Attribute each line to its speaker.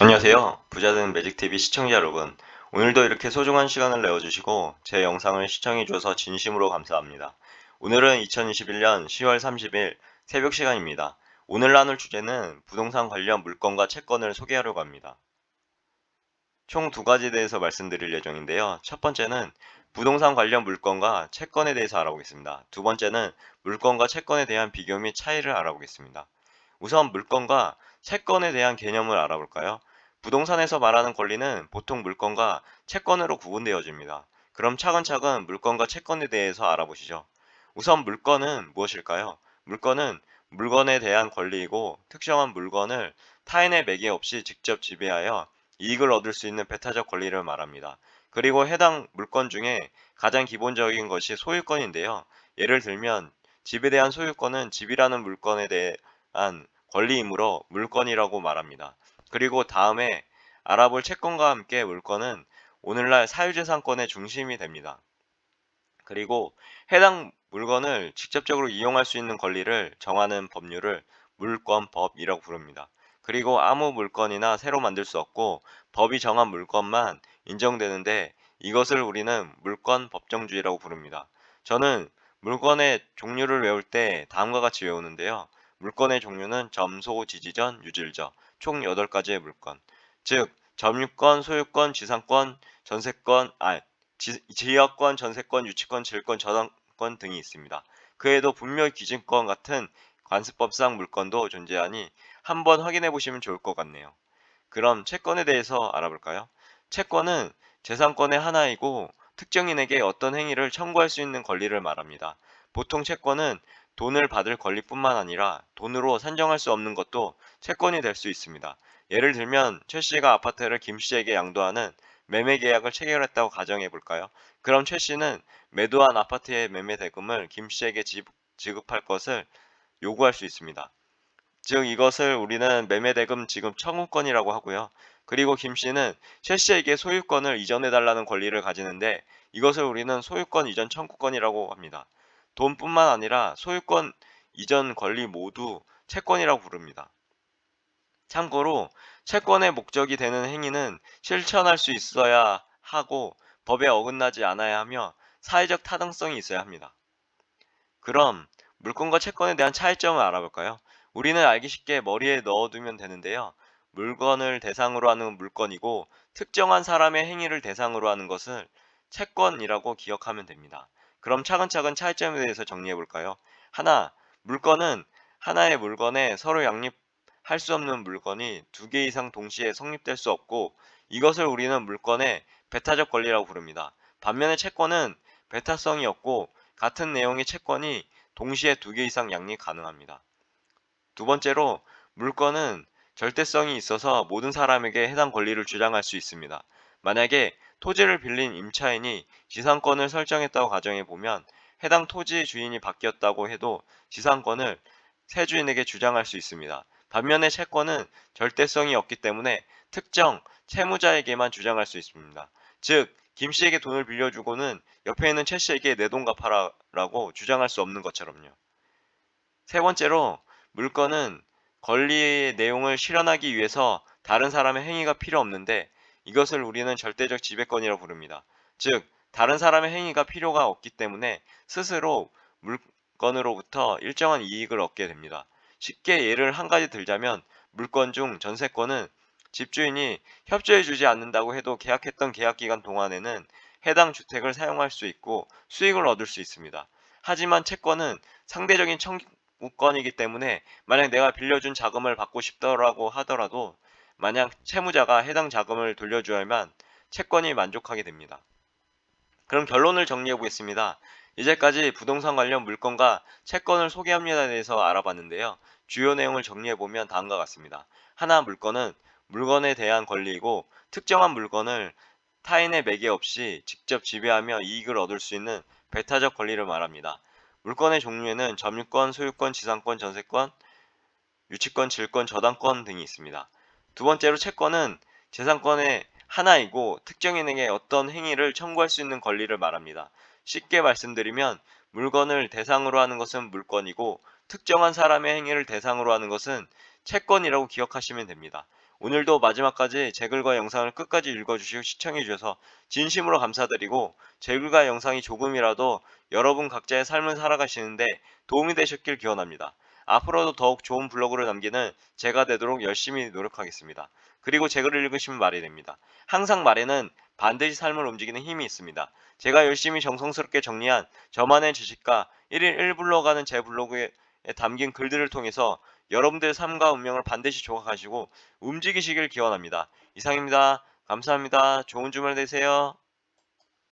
Speaker 1: 안녕하세요. 부자된 매직TV 시청자 여러분. 오늘도 이렇게 소중한 시간을 내어주시고 제 영상을 시청해주셔서 진심으로 감사합니다. 오늘은 2021년 10월 30일 새벽 시간입니다. 오늘 나눌 주제는 부동산 관련 물건과 채권을 소개하려고 합니다. 총 두 가지에 대해서 말씀드릴 예정인데요. 첫 번째는 부동산 관련 물건과 채권에 대해서 알아보겠습니다. 두 번째는 물건과 채권에 대한 비교 및 차이를 알아보겠습니다. 우선 물건과 채권에 대한 개념을 알아볼까요? 부동산에서 말하는 권리는 보통 물건과 채권으로 구분되어집니다. 그럼 차근차근 물건과 채권에 대해서 알아보시죠. 우선 물건은 무엇일까요? 물건은 물건에 대한 권리이고 특정한 물건을 타인의 매개 없이 직접 지배하여 이익을 얻을 수 있는 배타적 권리를 말합니다. 그리고 해당 물건 중에 가장 기본적인 것이 소유권인데요. 예를 들면 집에 대한 소유권은 집이라는 물건에 대한 권리이므로 물건이라고 말합니다. 그리고 다음에 알아볼 채권과 함께 물건은 오늘날 사유재산권의 중심이 됩니다. 그리고 해당 물건을 직접적으로 이용할 수 있는 권리를 정하는 법률을 물권법이라고 부릅니다. 그리고 아무 물건이나 새로 만들 수 없고 법이 정한 물건만 인정되는데 이것을 우리는 물권 법정주의라고 부릅니다. 저는 물건의 종류를 외울 때 다음과 같이 외우는데요. 물건의 종류는 점소, 지지전, 유질저 총 8가지의 물건. 즉 점유권, 소유권, 지상권, 전세권, 아, 지, 지역권, 전세권, 유치권, 질권, 저당권 등이 있습니다. 그에도 분묘 기준권 같은 관습법상 물건도 존재하니 한번 확인해 보시면 좋을 것 같네요. 그럼 채권에 대해서 알아볼까요? 채권은 재산권의 하나이고 특정인에게 어떤 행위를 청구할 수 있는 권리를 말합니다. 보통 채권은 돈을 받을 권리뿐만 아니라 돈으로 산정할 수 없는 것도 채권이 될 수 있습니다. 예를 들면 최 씨가 아파트를 김 씨에게 양도하는 매매 계약을 체결했다고 가정해 볼까요? 그럼 최 씨는 매도한 아파트의 매매 대금을 김 씨에게 지급할 것을 요구할 수 있습니다. 즉 이것을 우리는 매매 대금 지급 청구권이라고 하고요. 그리고 김 씨는 최 씨에게 소유권을 이전해 달라는 권리를 가지는데 이것을 우리는 소유권 이전 청구권이라고 합니다. 돈뿐만 아니라 소유권 이전 권리 모두 채권이라고 부릅니다. 참고로 채권의 목적이 되는 행위는 실천할 수 있어야 하고 법에 어긋나지 않아야 하며 사회적 타당성이 있어야 합니다. 그럼 물건과 채권에 대한 차이점을 알아볼까요? 우리는 알기 쉽게 머리에 넣어두면 되는데요. 물건을 대상으로 하는 물건이고 특정한 사람의 행위를 대상으로 하는 것을 채권이라고 기억하면 됩니다. 그럼 차근차근 차이점에 대해서 정리해 볼까요? 하나, 물건은 하나의 물건에 서로 양립할 수 없는 물건이 두 개 이상 동시에 성립될 수 없고 이것을 우리는 물건의 배타적 권리라고 부릅니다. 반면에 채권은 배타성이 없고 같은 내용의 채권이 동시에 두 개 이상 양립 가능합니다. 두 번째로 물건은 절대성이 있어서 모든 사람에게 해당 권리를 주장할 수 있습니다. 만약에 토지를 빌린 임차인이 지상권을 설정했다고 가정해 보면 해당 토지 주인이 바뀌었다고 해도 지상권을 새 주인에게 주장할 수 있습니다. 반면에 채권은 절대성이 없기 때문에 특정 채무자에게만 주장할 수 있습니다. 즉, 김 씨에게 돈을 빌려주고는 옆에 있는 최 씨에게 내 돈 갚아라라고 주장할 수 없는 것처럼요. 세 번째로 물건은 권리의 내용을 실현하기 위해서 다른 사람의 행위가 필요 없는데 이것을 우리는 절대적 지배권이라고 부릅니다. 즉, 다른 사람의 행위가 필요가 없기 때문에 스스로 물건으로부터 일정한 이익을 얻게 됩니다. 쉽게 예를 한 가지 들자면 물건 중 전세권은 집주인이 협조해 주지 않는다고 해도 계약했던 계약 기간 동안에는 해당 주택을 사용할 수 있고 수익을 얻을 수 있습니다. 하지만 채권은 상대적인 청구권이기 때문에 만약 내가 빌려준 자금을 받고 싶더라고 하더라도 만약 채무자가 해당 자금을 돌려줘야만 채권이 만족하게 됩니다. 그럼 결론을 정리해 보겠습니다. 이제까지 부동산 관련 물건과 채권을 소개합니다에 대해서 알아봤는데요. 주요 내용을 정리해 보면 다음과 같습니다. 하나 물건은 물건에 대한 권리이고 특정한 물건을 타인의 매개 없이 직접 지배하며 이익을 얻을 수 있는 배타적 권리를 말합니다. 물건의 종류에는 점유권, 소유권, 지상권, 전세권, 유치권, 질권, 저당권 등이 있습니다. 두 번째로 채권은 재산권의 하나이고 특정인에게 어떤 행위를 청구할 수 있는 권리를 말합니다. 쉽게 말씀드리면 물건을 대상으로 하는 것은 물건이고 특정한 사람의 행위를 대상으로 하는 것은 채권이라고 기억하시면 됩니다. 오늘도 마지막까지 제 글과 영상을 끝까지 읽어주시고 시청해주셔서 진심으로 감사드리고 제 글과 영상이 조금이라도 여러분 각자의 삶을 살아가시는데 도움이 되셨길 기원합니다. 앞으로도 더욱 좋은 블로그를 남기는 제가 되도록 열심히 노력하겠습니다. 그리고 제 글을 읽으시면 말이 됩니다. 항상 말에는 반드시 삶을 움직이는 힘이 있습니다. 제가 열심히 정성스럽게 정리한 저만의 지식과 1일 1불로 가는 제 블로그에 담긴 글들을 통해서 여러분들의 삶과 운명을 반드시 조각하시고 움직이시길 기원합니다. 이상입니다. 감사합니다. 좋은 주말 되세요.